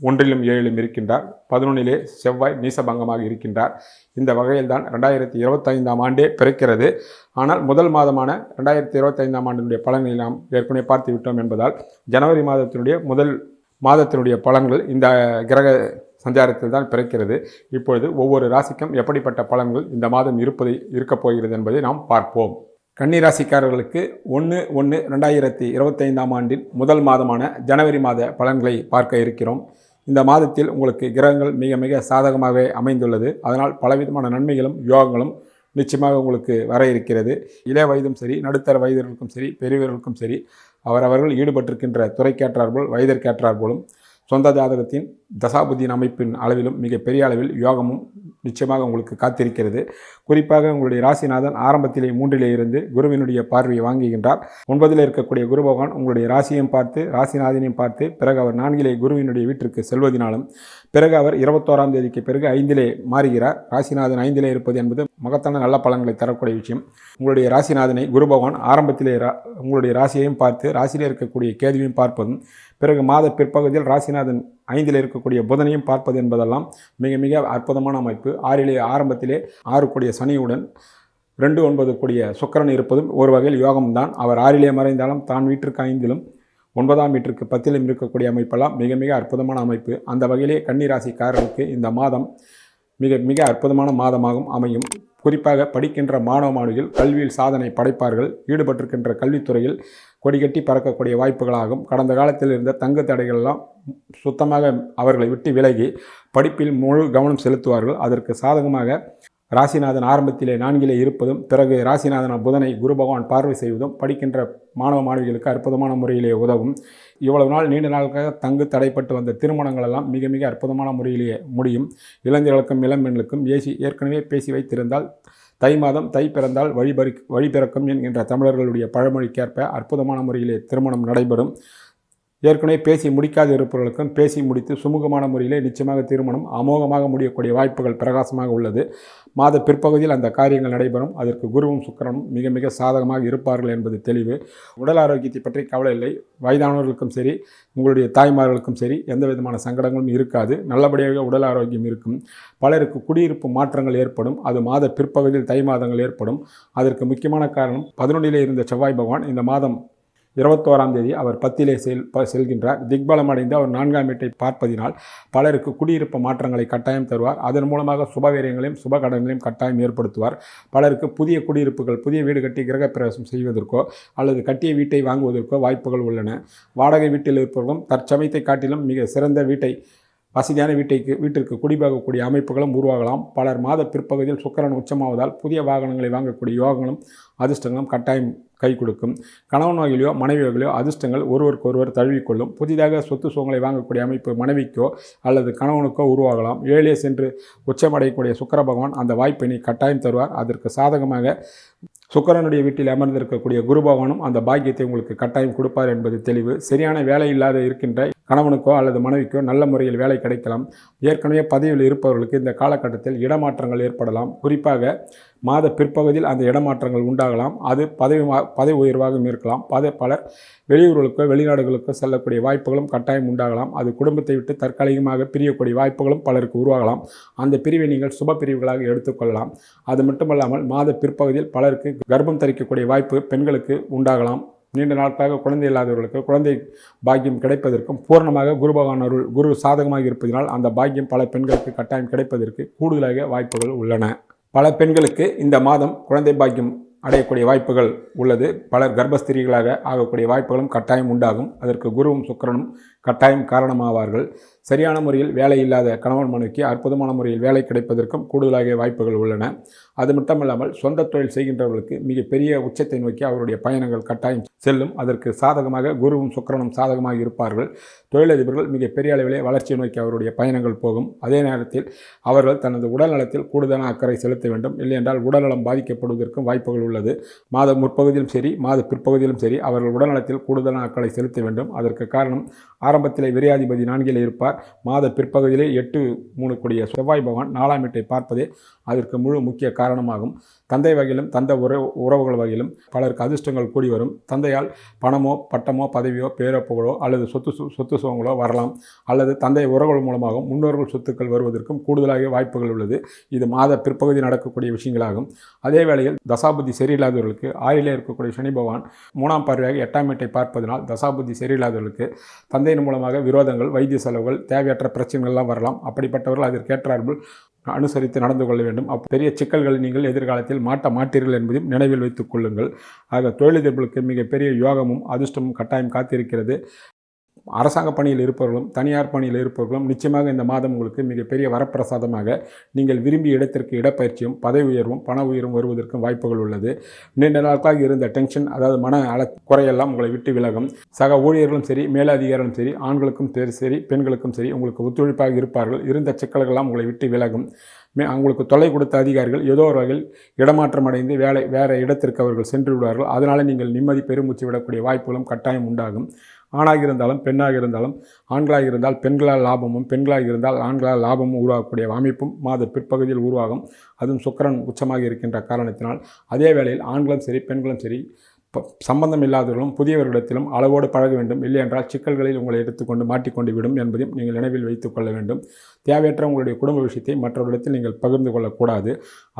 ஒன்றிலும் ஏழிலும் இருக்கின்றார். பதினொன்னிலே செவ்வாய் நீசபங்கமாக இருக்கின்றார். இந்த வகையில்தான் ரெண்டாயிரத்தி இருபத்தைந்தாம் ஆண்டே பிறக்கிறது. ஆனால் முதல் மாதமான ரெண்டாயிரத்தி இருபத்தைந்தாம் ஆண்டினுடைய பலன்களை நாம் ஏற்கனவே பார்த்து விட்டோம் என்பதால் ஜனவரி மாதத்தினுடைய முதல் மாதத்தினுடைய பலன்கள் இந்த கிரக சஞ்சாரத்தில் தான் பிறக்கிறது. இப்பொழுது ஒவ்வொரு ராசிக்கும் எப்படிப்பட்ட பலன்கள் இந்த மாதம் இருப்பதை இருக்கப் போகிறது என்பதை நாம் பார்ப்போம். கன்னி ராசிக்காரர்களுக்கு ஒன்று ஒன்று ரெண்டாயிரத்தி இருபத்தைந்தாம் ஆண்டின் முதல் மாதமான ஜனவரி மாத பலன்களை பார்க்க இருக்கிறோம். இந்த மாதத்தில் உங்களுக்கு கிரகங்கள் மிக மிக சாதகமாகவே அமைந்துள்ளது. அதனால் பலவிதமான நன்மைகளும் யோகங்களும் நிச்சயமாக உங்களுக்கு வர இருக்கிறது. இளைய வயதும் சரி நடுத்தர வயதினருக்கும் சரி பெரியவர்களுக்கும் சரி அவரவர்கள் ஈடுபட்டிருக்கின்ற துறைக்கேற்றார் போல் போலும் சொந்த ஜாதகத்தின் தசாபுத்தியின் அமைப்பின் அளவிலும் மிக பெரிய அளவில் யோகமும் நிச்சயமாக உங்களுக்கு காத்திருக்கிறது. குறிப்பாக உங்களுடைய ராசிநாதன் ஆரம்பத்திலே மூன்றிலே இருந்து குருவினுடைய பார்வையை வாங்குகின்றார். ஒன்பதில் இருக்கக்கூடிய குரு பகவான் உங்களுடைய ராசியையும் பார்த்து ராசிநாதனையும் பார்த்து பிறகு அவர் நான்கிலே குருவினுடைய வீட்டிற்கு செல்வதினாலும் பிறகு அவர் இருபத்தோராம் தேதிக்கு பிறகு ஐந்திலே மாறுகிறார். ராசிநாதன் ஐந்திலே இருப்பது என்பது மகத்தான நல்ல பலன்களை தரக்கூடிய விஷயம். உங்களுடைய ராசிநாதனை குரு பகவான் ஆரம்பத்திலே ரா உங்களுடைய ராசியையும் பார்த்து ராசியிலே இருக்கக்கூடிய கேதுவையும் பார்ப்பதும் பிறகு மாத பிற்பகுதியில் ராசிநாதன் ஐந்தில் இருக்கக்கூடிய புதனையும் பார்ப்பது என்பதெல்லாம் மிக மிக அற்புதமான அமைப்பு. ஆறிலே ஆரம்பத்திலே ஆறு கூடிய சனியுடன் ரெண்டு ஒன்பது கூடிய சுக்கரன் இருப்பதும் ஒரு வகையில் யோகம்தான். அவர் ஆறிலே மறைந்தாலும் தான் வீட்டிற்கு ஐந்திலும் ஒன்பதாம் வீட்டிற்கு பத்திலும் இருக்கக்கூடிய அமைப்பெல்லாம் மிக மிக அற்புதமான அமைப்பு. அந்த வகையிலே கன்னிராசிக்காரருக்கு இந்த மாதம் மிக மிக அற்புதமான மாதமாகவும் அமையும். குறிப்பாக படிக்கின்ற மாணவ மாணவிகள் கல்வியில் சாதனை படைப்பார்கள். ஈடுபட்டிருக்கின்ற கல்வித்துறையில் கொடிகட்டி பறக்கக்கூடிய வாய்ப்புகளாகும். கடந்த காலத்தில் இருந்த தங்கு தடைகளெல்லாம் சுத்தமாக அவர்களை விட்டு விலகி படிப்பில் முழு கவனம் செலுத்துவார்கள். அதற்கு சாதகமாக ராசிநாதன் ஆரம்பத்திலே நான்கிலே இருப்பதும் பிறகு ராசிநாதன் புதனை குரு பகவான் பார்வை செய்வதும் படிக்கின்ற மாணவ மாணவிகளுக்கு அற்புதமான முறையிலே உதவும். இவ்வளவு நாள் நீண்ட நாளுக்காக தங்கு தடைப்பட்டு வந்த திருமணங்கள் எல்லாம் மிக மிக அற்புதமான முறையிலேயே முடியும். இளைஞர்களுக்கும் இளம்பெண்களுக்கும் ஏசி ஏற்கனவே பேசி வைத்திருந்தால் தை மாதம் தை பிறந்தால் வழிபறி வழி பிறக்கும் என்கின்ற தமிழர்களுடைய பழமொழிக்கேற்ப அற்புதமான முறையிலே திருமணம் நடைபெறும். ஏற்கனவே பேசி முடிக்காது இருப்பவர்களுக்கும் பேசி முடித்து சுமூகமான முறையிலே நிச்சயமாக திருமணம் அமோகமாக முடியக்கூடிய வாய்ப்புகள் பிரகாசமாக உள்ளது. மாத பிற்பகுதியில் அந்த காரியங்கள் நடைபெறும். அதற்கு குருவும் சுக்கரனும் மிக மிக சாதகமாக இருப்பார்கள் என்பது தெளிவு. உடல் ஆரோக்கியத்தை பற்றி கவலை இல்லை. வயதானவர்களுக்கும் சரி உங்களுடைய தாய்மார்களுக்கும் சரி எந்த விதமான சங்கடங்களும் இருக்காது. நல்லபடியாக உடல் ஆரோக்கியம் இருக்கும். பலருக்கு குடியிருப்பு மாற்றங்கள் ஏற்படும். அது மாத பிற்பகுதியில் தை மாதங்கள் ஏற்படும். அதற்கு முக்கியமான காரணம் பதினொன்றிலே இருந்த செவ்வாய் பகவான் இந்த மாதம் இருபத்தோராம் தேதி அவர் பத்திலே செல் செல்கின்றார். திக்பலம் அடைந்து அவர் நான்காம் வீட்டை பார்ப்பதினால் பலருக்கு குடியிருப்பு மாற்றங்களை கட்டாயம் தருவார். அதன் மூலமாக சுபவீரியங்களையும் சுபகடங்களையும் கட்டாயம் ஏற்படுத்துவார். பலருக்கு புதிய குடியிருப்புகள் புதிய வீடு கட்டி கிரகப்பிரவேசம் செய்வதற்கோ அல்லது கட்டிய வீட்டை வாங்குவதற்கோ வாய்ப்புகள் உள்ளன. வாடகை வீட்டில் இருப்பவர்களும் தற்சமயத்தை காட்டிலும் மிக சிறந்த வீட்டை வசதியான வீட்டைக்கு வீட்டிற்கு குடிபோகக்கூடிய அமைப்புகளும் உருவாகலாம். பலர் மாத பிற்பகுதியில் சுக்கரன் உச்சமாவதால் புதிய வாகனங்களை வாங்கக்கூடிய யோகங்களும் அதிர்ஷ்டங்களும் கட்டாயம் கை கொடுக்கும். கணவன் வகையிலோ மனைவி வகையிலோ அதிர்ஷ்டங்கள் ஒருவருக்கு ஒருவர் தழுவிக்கொள்ளும். புதிதாக சொத்து சுகங்களை வாங்கக்கூடிய அமைப்பு மனைவிக்கோ அல்லது கணவனுக்கோ உருவாகலாம். ஏழே சென்று உச்சமடையக்கூடிய சுக்கர பகவான் அந்த நீ கட்டாயம் தருவார். அதற்கு சாதகமாக சுக்கரனுடைய வீட்டில் அமர்ந்திருக்கக்கூடிய குரு பகவானும் அந்த பாக்கியத்தை உங்களுக்கு கட்டாயம் கொடுப்பார் என்பது தெளிவு. சரியான வேலை இல்லாத இருக்கின்ற கணவனுக்கோ அல்லது மனைவிக்கோ நல்ல முறையில் வேலை கிடைக்கலாம். ஏற்கனவே பதவியில் இருப்பவர்களுக்கு இந்த காலகட்டத்தில் இடமாற்றங்கள் ஏற்படலாம். குறிப்பாக மாத பிற்பகுதியில் அந்த இடமாற்றங்கள் உண்டாகலாம். அது பதவி பதவி உயர்வாகவும் இருக்கலாம். பத பலர் வெளியூர்களுக்கோ வெளிநாடுகளுக்கோ செல்லக்கூடிய வாய்ப்புகளும் கட்டாயம் உண்டாகலாம். அது குடும்பத்தை விட்டு தற்காலிகமாக பிரியக்கூடிய வாய்ப்புகளும் பலருக்கு உருவாகலாம். அந்த பிரிவை நீங்கள் சுப பிரிவுகளாக எடுத்துக்கொள்ளலாம். அது மட்டுமல்லாமல் மாத பிற்பகுதியில் பலருக்கு கர்ப்பம் தரிக்கக்கூடிய வாய்ப்பு பெண்களுக்கு உண்டாகலாம். நீண்ட நாட்களாக குழந்தை இல்லாதவர்களுக்கு குழந்தை பாக்கியம் கிடைப்பதற்கும் பூர்ணமாக குரு பகவான் அருள் குரு சாதகமாக இருப்பதினால் அந்த பாக்கியம் பல பெண்களுக்கு கட்டாயம் கிடைப்பதற்கு கூடுதலாக வாய்ப்புகள் உள்ளன. பல பெண்களுக்கு இந்த மாதம் குழந்தை பாக்கியம் அடையக்கூடிய வாய்ப்புகள் உள்ளது. பலர் கர்ப்பஸ்திரிகளாக ஆகக்கூடிய வாய்ப்புகளும் கட்டாயம் உண்டாகும். அதற்கு குருவும் சுக்கிரனும் கட்டாயம் காரணமாவார்கள். சரியான முறையில் வேலை இல்லாத கணவன் மனைவிக்கு அற்புதமான முறையில் வேலை கிடைப்பதற்கும் கூடுதலாக வாய்ப்புகள் உள்ளன. அது மட்டுமல்லாமல் சொந்த தொழில் செய்கின்றவர்களுக்கு மிகப்பெரிய உச்சத்தை நோக்கி அவருடைய பயணங்கள் கட்டாயம் செல்லும். அதற்கு சாதகமாக குருவும் சுக்கரனும் சாதகமாக இருப்பார்கள். தொழிலதிபர்கள் மிகப்பெரிய அளவிலே வளர்ச்சியை நோக்கி அவருடைய பயணங்கள் போகும். அதே நேரத்தில் அவர்கள் தனது உடல் நலத்தில் கூடுதலான அக்கறை செலுத்த வேண்டும். இல்லையென்றால் உடல்நலம் பாதிக்கப்படுவதற்கும் வாய்ப்புகள் உள்ளது. மாத முற்பகுதியிலும் சரி மாத பிற்பகுதியிலும் சரி அவர்கள் உடல்நலத்தில் கூடுதலான அக்கறை செலுத்த வேண்டும். அதற்கு காரணம் ஆரம்பத்தில் விரையாதிபதி நான்கில் இருப்பார். மாத பிற்பகுதியிலே எட்டு மூணு கூடிய செவ்வாய் பகவான் நாலாம் வீட்டை பார்ப்பதே அதற்கு முழு முக்கிய காரணமாகும். தந்தை வகையிலும் தந்தை உறவு உறவுகள் வகையிலும் பலருக்கு அதிர்ஷ்டங்கள் கூடி வரும். தந்தையால் பணமோ பட்டமோ பதவியோ பேரோ புகழோ அல்லது சொத்து சு- சொத்து சுகங்களோ வரலாம். அல்லது தந்தை உறவுகள் மூலமாகவும் முன்னோர்கள் சொத்துக்கள் வருவதற்கும் கூடுதலாக வாய்ப்புகள் உள்ளது. இது மாத பிற்பகுதி நடக்கக்கூடிய விஷயங்களாகும். அதே வேளையில் தசாபுத்தி சரியில்லாதவர்களுக்கு ஆயிலே இருக்கக்கூடிய சனி பகவான் மூணாம் பார்வையாக எட்டாம் வீட்டை பார்ப்பதனால் தசாபுத்தி சரியில்லாதவர்களுக்கு தந்தையின் மூலமாக விரோதங்கள் வைத்திய செலவுகள் தேவையற்ற பிரச்சனைகள்லாம் வரலாம். அப்படிப்பட்டவர்கள் அதற்கேற்றார்கள் அனுசரித்து நடந்து கொள்ள வேண்டும். அப்போ பெரிய சிக்கல்களை நீங்கள் எதிர்காலத்தில் மாட்ட மாட்டீர்கள் என்பதையும் நினைவில் வைத்துக் கொள்ளுங்கள். ஆக தொழிலதிபர்களுக்கு மிகப்பெரிய யோகமும் அதிர்ஷ்டமும் கட்டாயம் காத்திருக்கிறது. அரசாங்க பணியில் இருப்பவர்களும் தனியார் பணியில் இருப்பவர்களும் நிச்சயமாக இந்த மாதம் உங்களுக்கு மிகப்பெரிய வரப்பிரசாதமாக நீங்கள் விரும்பிய இடத்திற்கு இடப்பயிற்சியும் பதவி உயர்வும் பண உயர்வும் வருவதற்கும் வாய்ப்புகள் உள்ளது. நீண்ட நாட்களாக இருந்த டென்ஷன் அதாவது மன அள குறையெல்லாம் உங்களை விட்டு விலகும். சக ஊழியர்களும் சரி மேலதிகாரிகளும் சரி ஆண்களுக்கும் சரி சரி பெண்களுக்கும் சரி உங்களுக்கு ஒத்துழைப்பாக இருப்பார்கள். இருந்த சிக்கல்கள்லாம் உங்களை விட்டு விலகும். மே அவங்களுக்கு தொல்லை கொடுத்த அதிகாரிகள் ஏதோ ஒரு வகையில் இடமாற்றம் அடைந்து வேலை வேறு இடத்திற்கு அவர்கள் சென்று விடுவார்கள். அதனால் நீங்கள் நிம்மதி பெருமூச்சு விடக்கூடிய வாய்ப்புகளும் கட்டாயம் உண்டாகும். ஆணாக இருந்தாலும் பெண்ணாக இருந்தாலும் ஆண்களாக இருந்தால் பெண்களால் லாபமும் பெண்களாக இருந்தால் ஆண்களால் லாபமும் உருவாகக்கூடிய அமைப்பும் மாத பிற்பகுதியில் உருவாகும். அதுவும் சுக்கரன் உச்சமாக இருக்கின்ற காரணத்தினால் அதே வேளையில் ஆண்களும் சரி பெண்களும் சரி சம்பந்தம் இல்லாதவர்களும் புதியவர்களிடத்திலும் அளவோடு பழக வேண்டும். இல்லையென்றால் சிக்கல்களில் உங்களை எடுத்துக்கொண்டு மாட்டிக்கொண்டு விடும் என்பதையும் நீங்கள் நினைவில் வைத்துக் கொள்ள வேண்டும். தேவையற்ற உங்களுடைய குடும்ப விஷயத்தை மற்றவர்களிடத்தில் நீங்கள் பகிர்ந்து கொள்ளக்கூடாது.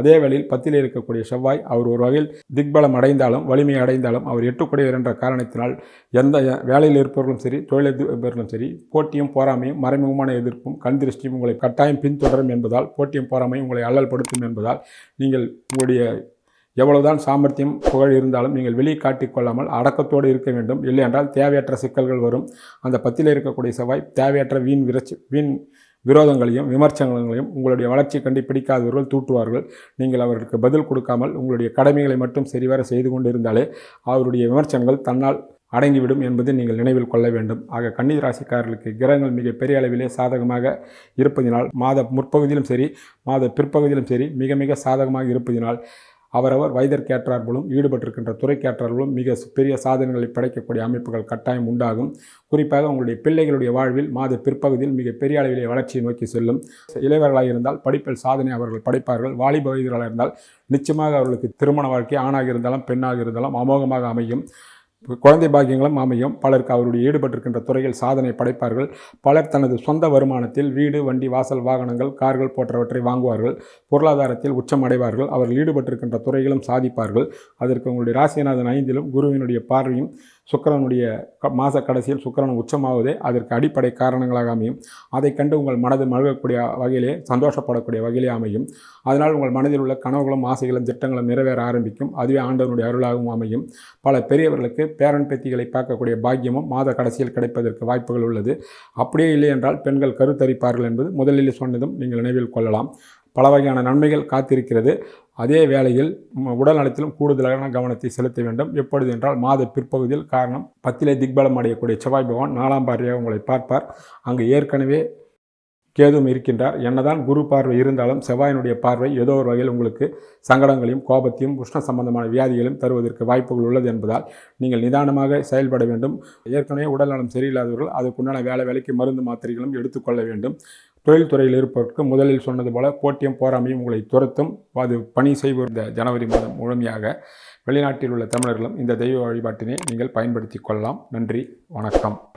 அதே வேளையில் பத்தில் இருக்கக்கூடிய செவ்வாய் அவர் ஒரு வகையில் திக்பலம் அடைந்தாலும் வலிமை அடைந்தாலும் அவர் எட்டுக்கூடியவர் என்ற காரணத்தினால் எந்த வேலையில் இருப்பவர்களும் சரி தொழிலதிபர்களும் சரி போட்டியும் போராமையும் மறைமுகமான எதிர்ப்பும் கண் திருஷ்டியும் உங்களை கட்டாயம் பின்தொடரும் என்பதால் போட்டியும் போராமையும் உங்களை அல்லல்படுத்தும் என்பதால் நீங்கள் உங்களுடைய எவ்வளவுதான் சாமர்த்தியம் புகழ் இருந்தாலும் நீங்கள் வெளியே காட்டிக்கொள்ளாமல் அடக்கத்தோடு இருக்க வேண்டும். இல்லையென்றால் தேவையற்ற சிக்கல்கள் வரும். அந்த பத்தில் இருக்கக்கூடிய செவ்வாய் தேவையற்ற வீண் விரச்சி வீண் விரோதங்களையும் விமர்சனங்களையும் உங்களுடைய வளர்ச்சி கண்டு பிடிக்காதவர்கள் தூற்றுவார்கள். நீங்கள் அவர்களுக்கு பதில் கொடுக்காமல் உங்களுடைய கடமைகளை மட்டும் சரிவர செய்து கொண்டு இருந்தாலே அவருடைய விமர்சனங்கள் தன்னால் அடங்கிவிடும் என்பதை நீங்கள் நினைவில் கொள்ள வேண்டும். ஆக கன்னி ராசிக்காரர்களுக்கு கிரகங்கள் மிக பெரிய அளவிலே சாதகமாக இருப்பதினால் மாத முற்பகுதியிலும் சரி மாத பிற்பகுதியிலும் சரி மிக மிக சாதகமாக இருப்பதினால் அவரவர் வயதிற்கேற்றார்களும் ஈடுபட்டிருக்கின்ற துறைக்கேற்றார்களும் மிக பெரிய சாதனைகளை படைக்கக்கூடிய அமைப்புகள் கட்டாயம் உண்டாகும். குறிப்பாக உங்களுடைய பிள்ளைகளுடைய வாழ்வில் மாத பிற்பகுதியில் மிக பெரிய அளவிலே வளர்ச்சியை நோக்கி செல்லும். இளைவர்களாக இருந்தால் படிப்பில் சாதனை அவர்கள் படைப்பார்கள். வாலிப வயதிகளாக இருந்தால் நிச்சயமாக அவர்களுக்கு திருமண வாழ்க்கை ஆணாக இருந்தாலும் பெண்ணாக இருந்தாலும் அமோகமாக அமையும். குழந்தை பாக்கியங்களும் அமையும். பலருக்கு அவருடைய ஈடுபட்டிருக்கின்ற துறையில் சாதனை படைப்பார்கள். பலர் தனது சொந்த வருமானத்தில் வீடு வண்டி வாசல் வாகனங்கள் கார்கள் போன்றவற்றை வாங்குவார்கள். பொருளாதாரத்தில் உச்சம் அடைவார்கள். அவர்கள் ஈடுபட்டிருக்கின்ற துறைகளும் சாதிப்பார்கள். அதற்கு உங்களுடைய ராசிநாதன் ஐந்திலும் குருவினுடைய பார்வையும் சுக்கிரனுடைய மாத கடைசியில் சுக்கரன் உச்சமாவதே அதற்கு அடிப்படை காரணங்களாக அமையும். அதைக் கண்டு உங்கள் மனது மழுகக்கூடிய வகையிலே சந்தோஷப்படக்கூடிய வகையிலே அமையும். அதனால் உங்கள் மனதில் உள்ள கனவுகளும் ஆசைகளும் திட்டங்களும் நிறைவேற ஆரம்பிக்கும். அதுவே ஆண்டவனுடைய அருளாகவும் அமையும். பல பெரியவர்களுக்கு பேரன் பேத்திகளை பார்க்கக்கூடிய பாக்கியமும் மாத கடைசியில் கிடைப்பதற்கு வாய்ப்புகள் உள்ளது. அப்படியே இல்லை என்றால் பெண்கள் கருத்தரிப்பார்கள் என்பது முதலில் சொன்னதும் நீங்கள் நினைவில் கொள்ளலாம். பல வகையான நன்மைகள் காத்திருக்கிறது. அதே வேளையில் உடல் நலத்திலும் கூடுதலான கவனத்தை செலுத்த வேண்டும். எப்பொழுது என்றால் மாத பிற்பகுதியில் காரணம் பத்திலே திக்பலம் அடையக்கூடிய செவ்வாய் பகவான் நாலாம் பார்வையாக உங்களை பார்ப்பார். அங்கு ஏற்கனவே கேதும் இருக்கின்றார். என்னதான் குரு பார்வை இருந்தாலும் செவ்வாயினுடைய பார்வை ஏதோ ஒரு வகையில் உங்களுக்கு சங்கடங்களையும் கோபத்தையும் உஷ்ண சம்பந்தமான வியாதிகளையும் தருவதற்கு வாய்ப்புகள் உள்ளது என்பதால் நீங்கள் நிதானமாக செயல்பட வேண்டும். ஏற்கனவே உடல்நலம் சரியில்லாதவர்கள் அதுக்குண்டான வேலை வேலைக்கு மருந்து மாத்திரைகளும் எடுத்துக்கொள்ள வேண்டும். தொழில்துறையில் இருப்பவருக்கு முதலில் சொன்னது போல போட்டியும் போராமையும் உங்களை துரத்தும். அது பணி செய்வோர் இந்த ஜனவரி மாதம் முழுமையாக வெளிநாட்டில் உள்ள தமிழர்களும் இந்த தெய்வ வழிபாட்டினை நீங்கள் பயன்படுத்தி கொள்ளலாம். நன்றி வணக்கம்.